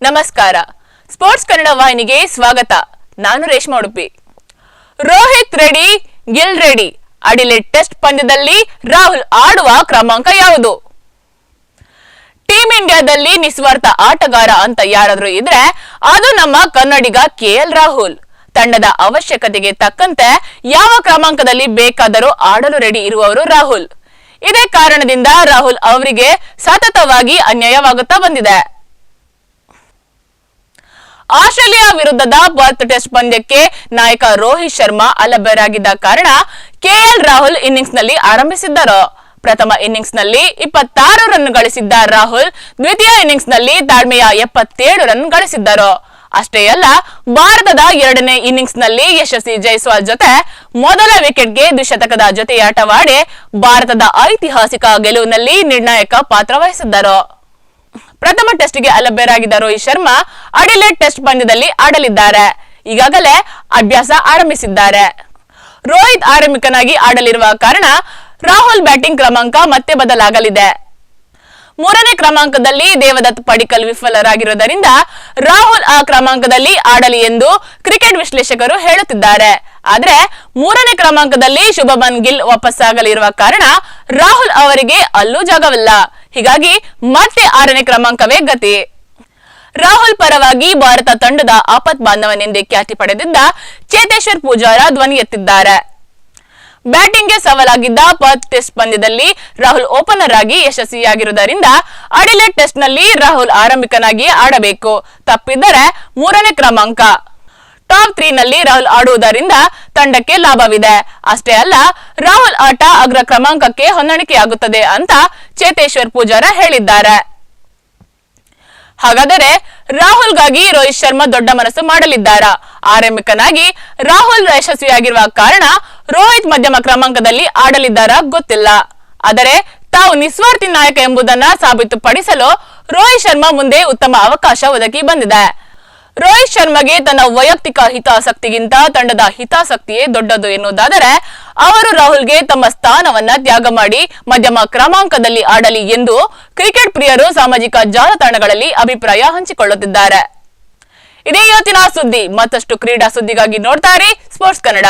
ನಮಸ್ಕಾರ. ಸ್ಪೋರ್ಟ್ಸ್ ಕನ್ನಡ ವಾಹಿನಿಗೆ ಸ್ವಾಗತ. ನಾನು Reshma Udupi. Rohit ready Gill ready Adelaide test ಪಂದ್ಯದಲ್ಲಿ ರಾಹುಲ್ ಆಡುವ ಕ್ರಮಾಂಕ ಯಾವುದು? ಟೀಂ ಇಂಡಿಯಾದಲ್ಲಿ ನಿಸ್ವಾರ್ಥ ಆಟಗಾರ ಅಂತ ಯಾರಾದ್ರೂ ಇದ್ರೆ ಅದು ನಮ್ಮ ಕನ್ನಡಿಗ ಕೆಎಲ್ ರಾಹುಲ್. ತಂಡದ ಅವಶ್ಯಕತೆಗೆ ತಕ್ಕಂತೆ ಯಾವ ಕ್ರಮಾಂಕದಲ್ಲಿ ಬೇಕಾದರೂ ಆಡಲು ರೆಡಿ ಇರುವವರು ರಾಹುಲ್. ಇದೇ ಕಾರಣದಿಂದ ರಾಹುಲ್ ಅವರಿಗೆ ಸತತವಾಗಿ ಅನ್ಯಾಯವಾಗುತ್ತಾ ಬಂದಿದೆ. ಆಸ್ಟ್ರೇಲಿಯಾ ವಿರುದ್ಧದ ಬರ್ತ್ ಟೆಸ್ಟ್ ಪಂದ್ಯಕ್ಕೆ ನಾಯಕ ರೋಹಿತ್ ಶರ್ಮಾ ಅಲಭ್ಯರಾಗಿದ್ದ ಕಾರಣ ಕೆಎಲ್ ರಾಹುಲ್ ಇನ್ನಿಂಗ್ಸ್ನಲ್ಲಿ ಆರಂಭಿಸಿದ್ದರು. ಪ್ರಥಮ ಇನ್ನಿಂಗ್ಸ್ನಲ್ಲಿ ಇಪ್ಪತ್ತಾರು ರನ್ ಗಳಿಸಿದ್ದ ರಾಹುಲ್, ದ್ವಿತೀಯ ಇನ್ನಿಂಗ್ಸ್ನಲ್ಲಿ ತಾಳ್ಮೆಯ ಎಪ್ಪತ್ತೇಳು ರನ್ ಗಳಿಸಿದ್ದರು. ಅಷ್ಟೇ ಅಲ್ಲ, ಭಾರತದ ಎರಡನೇ ಇನ್ನಿಂಗ್ಸ್ನಲ್ಲಿ ಯಶಸ್ವಿ ಜೈಸ್ವಾಲ್ ಜೊತೆ ಮೊದಲ ವಿಕೆಟ್ಗೆ ದ್ವಿಶತಕದ ಜೊತೆಯಾಟವಾಡಿ ಭಾರತದ ಐತಿಹಾಸಿಕ ಗೆಲುವಿನಲ್ಲಿ ನಿರ್ಣಾಯಕ ಪಾತ್ರ ವಹಿಸಿದ್ದರು. ಪ್ರಥಮ ಟೆಸ್ಟ್ಗೆ ಅಲಭ್ಯರಾಗಿದ್ದ ರೋಹಿತ್ ಶರ್ಮಾ ಅಡಿಲೇಡ್ ಟೆಸ್ಟ್ ಪಂದ್ಯದಲ್ಲಿ ಆಡಲಿದ್ದಾರೆ. ಈಗಾಗಲೇ ಅಭ್ಯಾಸ ಆರಂಭಿಸಿದ್ದಾರೆ. ರೋಹಿತ್ ಆರಂಭಿಕನಾಗಿ ಆಡಲಿರುವ ಕಾರಣ ರಾಹುಲ್ ಬ್ಯಾಟಿಂಗ್ ಕ್ರಮಾಂಕ ಮತ್ತೆ ಬದಲಾಗಲಿದೆ. ಮೂರನೇ ಕ್ರಮಾಂಕದಲ್ಲಿ ದೇವದತ್ ಪಡಿಕಲ್ ವಿಫಲರಾಗಿರುವುದರಿಂದ ರಾಹುಲ್ ಆ ಕ್ರಮಾಂಕದಲ್ಲಿ ಆಡಲಿ ಎಂದು ಕ್ರಿಕೆಟ್ ವಿಶ್ಲೇಷಕರು ಹೇಳುತ್ತಿದ್ದಾರೆ. ಆದ್ರೆ ಮೂರನೇ ಕ್ರಮಾಂಕದಲ್ಲಿ ಶುಭಮನ್ ಗಿಲ್ ವಾಪಸ್ಸಾಗಲಿರುವ ಕಾರಣ ರಾಹುಲ್ ಅವರಿಗೆ ಅಲ್ಲೂ ಜಾಗವಿಲ್ಲ. ಹೀಗಾಗಿ ಮತ್ತೆ ಆರನೇ ಕ್ರಮಾಂಕವೇ ಗತಿ. ರಾಹುಲ್ ಪರವಾಗಿ ಭಾರತ ತಂಡದ ಆಪತ್ ಬಾಂಧವನೆಂದೇ ಖ್ಯಾತಿ ಪಡೆದಿದ್ದ ಚೇತೇಶ್ವರ್ ಪೂಜಾರ ಧ್ವನಿ ಎತ್ತಿದ್ದಾರೆ. ಬ್ಯಾಟಿಂಗ್ಗೆ ಸವಾಲಾಗಿದ್ದ ಪರ್ತ್ ಟೆಸ್ಟ್ ಪಂದ್ಯದಲ್ಲಿ ರಾಹುಲ್ ಓಪನರ್ ಆಗಿ ಯಶಸ್ವಿಯಾಗಿರುವುದರಿಂದ ಟೆಸ್ಟ್ನಲ್ಲಿ ರಾಹುಲ್ ಆರಂಭಿಕನಾಗಿ ಆಡಬೇಕು. ತಪ್ಪಿದ್ದರೆ ಮೂರನೇ ಕ್ರಮಾಂಕ. ಟಾಪ್ ತ್ರೀ ನಲ್ಲಿ ರಾಹುಲ್ ಆಡುವುದರಿಂದ ತಂಡಕ್ಕೆ ಲಾಭವಿದೆ. ಅಷ್ಟೇ ಅಲ್ಲ, ರಾಹುಲ್ ಆಟ ಅಗ್ರ ಕ್ರಮಾಂಕಕ್ಕೆ ಹೊಂದಾಣಿಕೆಯಾಗುತ್ತದೆ ಅಂತ ಚೇತೇಶ್ವರ್ ಪೂಜಾರ ಹೇಳಿದ್ದಾರೆ. ಹಾಗಾದರೆ ರಾಹುಲ್ಗಾಗಿ ರೋಹಿತ್ ಶರ್ಮಾ ದೊಡ್ಡ ಮನಸ್ಸು ಮಾಡಲಿದ್ದಾರಾ? ಆರಂಭಿಕನಾಗಿ ರಾಹುಲ್ ಯಶಸ್ವಿಯಾಗಿರುವ ಕಾರಣ ರೋಹಿತ್ ಮಧ್ಯಮ ಕ್ರಮಾಂಕದಲ್ಲಿ ಆಡಲಿದ್ದಾರಾ ಗೊತ್ತಿಲ್ಲ. ಆದರೆ ತಾವು ನಿಸ್ವಾರ್ಥಿ ನಾಯಕ ಎಂಬುದನ್ನ ಸಾಬೀತುಪಡಿಸಲು ರೋಹಿತ್ ಶರ್ಮಾ ಮುಂದೆ ಉತ್ತಮ ಅವಕಾಶ ಒದಗಿ ಬಂದಿದೆ. ರೋಹಿತ್ ಶರ್ಮಾಗೆ ತನ್ನ ವೈಯಕ್ತಿಕ ಹಿತಾಸಕ್ತಿಗಿಂತ ತಂಡದ ಹಿತಾಸಕ್ತಿಯೇ ದೊಡ್ಡದು ಎನ್ನುವುದಾದರೆ, ಅವರು ರಾಹುಲ್ಗೆ ತಮ್ಮ ಸ್ಥಾನವನ್ನ ತ್ಯಾಗ ಮಾಡಿ ಮಧ್ಯಮ ಕ್ರಮಾಂಕದಲ್ಲಿ ಆಡಲಿ ಎಂದು ಕ್ರಿಕೆಟ್ ಪ್ರಿಯರು ಸಾಮಾಜಿಕ ಜಾಲತಾಣಗಳಲ್ಲಿ ಅಭಿಪ್ರಾಯ ಹಂಚಿಕೊಳ್ಳುತ್ತಿದ್ದಾರೆ. ಇದೇ ಇವತ್ತಿನ ಸುದ್ದಿ. ಮತ್ತಷ್ಟು ಕ್ರೀಡಾ ಸುದ್ದಿಗಾಗಿ ನೋಡ್ತಾರೆ ಸ್ಪೋರ್ಟ್ಸ್ ಕನ್ನಡ.